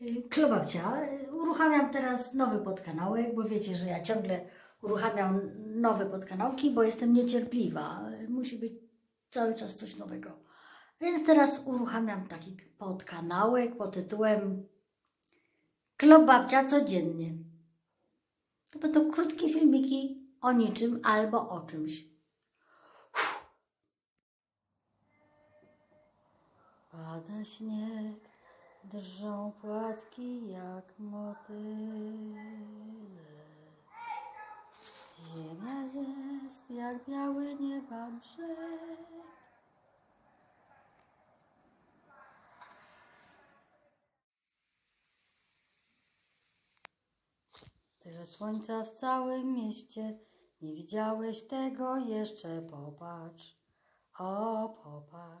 Y, Klubabcia. Uruchamiam teraz nowy podkanałek, bo wiecie, że ja ciągle uruchamiam nowe podkanałki, bo jestem niecierpliwa. Musi być cały czas coś nowego. Więc teraz uruchamiam taki podkanałek pod tytułem Klubabcia codziennie. To będą krótkie filmiki o niczym albo o czymś. Pada śnieg, drżą płatki jak motyle. Ziemia jest jak biały nieba brzeg. Tyle słońca w całym mieście, nie widziałeś tego jeszcze, popatrz, o popatrz.